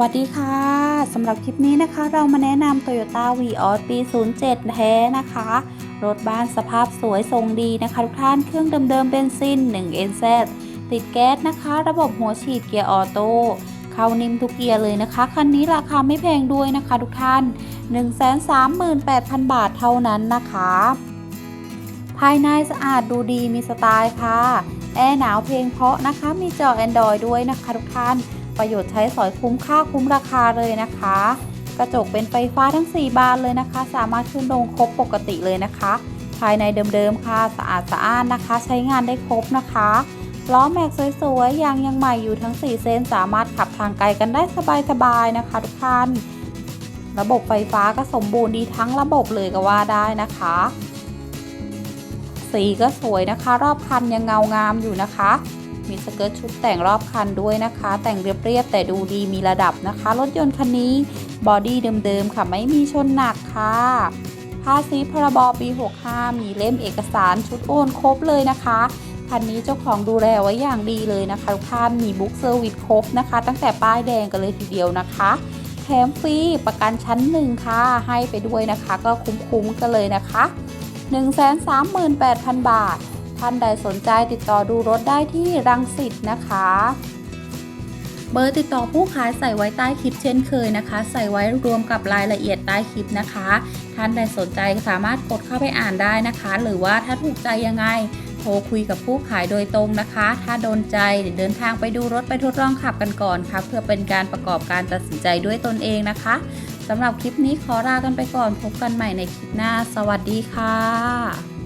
วัสดีค่ะสำหรับคลิปนี้นะคะ เรามาแนะนำ Toyota v ีออปี 07 แท้นะคะ รถบ้านสภาพสวยทรงดีนะคะ ทุกท่านเครื่องเดิมๆเบนซิน 1 NZ ติดแก๊สนะคะ ระบบหัวฉีดเกียร์ออโต้เข้านิ่มทุกเกียร์เลยนะคะ คันนี้ราคาไม่แพงด้วยนะคะทุกท่าน 138,000 บาทเท่านั้นนะคะ ภายในสะอาดดูดีมีสไตล์ค่ะ แอร์หนาวเพลงเพราะนะคะ มีจอ Android ด้วยนะคะทุกท่าน ประโยชน์ใช้สอยคุ้มค่าคุ้มราคาเลยนะคะ กระจกเป็นไฟฟ้าทั้ง 4 บานเลยนะคะ สามารถขึ้นลงครบปกติเลยนะคะ ภายในเดิมๆค่ะสะอาดสะอ้านนะคะ ใช้งานได้ครบนะคะล้อแม็กสวยๆยางยังใหม่อยู่ทั้ง 4 เส้นสามารถขับทางไกลกันได้สบายๆนะคะทุกท่าน ระบบไฟฟ้าก็สมบูรณ์ดีทั้งระบบเลยก็ว่าได้นะคะ สีก็สวยนะคะ รอบคันยังเงางามอยู่นะคะ มีสเกิร์ตชุดแต่งรอบคันด้วยนะคะ แต่งเรียบๆแต่ดูดีมีระดับนะคะ รถยนต์คันนี้บอดี้เดิมๆค่ะไม่มีชนหนักค่ะภาษีพรบปี 65 มีเล่มเอกสารชุดโอนครบเลยนะคะคันนี้เจ้าของดูแลไว้อย่างดีเลยนะคะทุกท่านมีบุ๊กเซอร์วิสครบนะคะ ตั้งแต่ป้ายแดงกันเลยทีเดียวนะคะแถมฟรีประกันชั้นหนึ่งค่ะ ให้ไปด้วยนะคะ ก็คุ้มๆกันเลยนะคะ 138,000 บาท ท่านใดสนใจติดต่อดูรถได้ที่รังสิตนะคะ เบอร์ติดต่อผู้ขายใส่ไว้ใต้คลิปเช่นเคยนะคะ ใส่ไว้รวมกับรายละเอียดใต้คลิปนะคะ ท่านใดสนใจสามารถกดเข้าไปอ่านได้นะคะ หรือว่าถ้าถูกใจยังไงโทรคุยกับผู้ขายโดยตรงนะคะ ถ้าโดนใจเดินทางไปดูรถไปทดลองขับกันก่อนค่ะ เพื่อเป็นการประกอบการตัดสินใจด้วยตนเองนะคะสำหรับคลิปนี้ขอลากันไปก่อนพบกันใหม่ในคลิปหน้า สวัสดีค่ะ